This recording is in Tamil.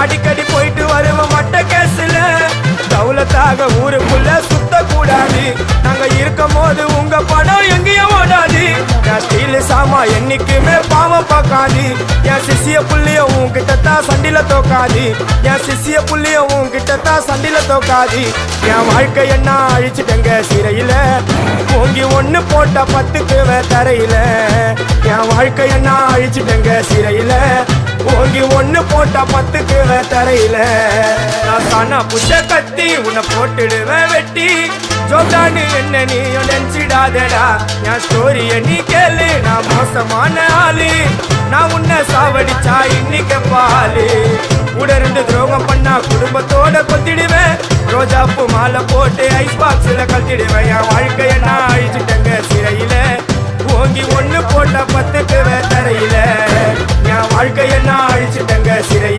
அடிக்கடி போயிட்டு வருவோம் மட்ட கேஸ்ல. தௌலத்தாக ஊருக்குள்ள சுத்த கூடாது நாங்க இருக்கும் போது உங்க படம் எங்கேயும் ஓடாது. என் ஸ்டீல் சாமா என்னைக்குமே பாவம் பார்க்காது. என் சிசிய புள்ளிய உன்கிட்ட தான் சண்டில தோக்காது. என் சிசிய புள்ளிய உன்கிட்ட தான் சண்டில தோக்காது. என் வாழ்க்கை என்ன அழிச்சிட்டங்க சிறையில. ஓங்கி ஒண்ணு போட்ட பத்துக்கு தரையில. என் வாழ்க்கை என்ன அழிச்சிட்டங்க சிறையில. ஓங்கி ஒன்று போட்டா பத்துக்கு தரையில. நான் தானா புஷ கத்தி உன்னை போட்டுடுவேன் வெட்டி. ஜோட்டானு என்ன நீ நினைச்சிடாதடா. என் ஸ்டோரிய நீ கேளு நான் மோசமான ஆளு. நான் உன்னை சாவடிச்சா இன்னைக்கு பாலு. ரெண்டு துரோகம் பண்ணா குடும்பத்தோட கொத்திடுவேன். பூ மாலை போட்டு ஐஸ் பாக்ஸ்ல கழட்டிடுவேன். என் வாழ்க்கைய நான் அழிச்சிட்டேங்க சிறையில. ஓங்கி ஒண்ணு போட்ட பத்துக்கு தரையில. என் வாழ்க்கைய நான் அழிச்சிட்டேங்க சிறை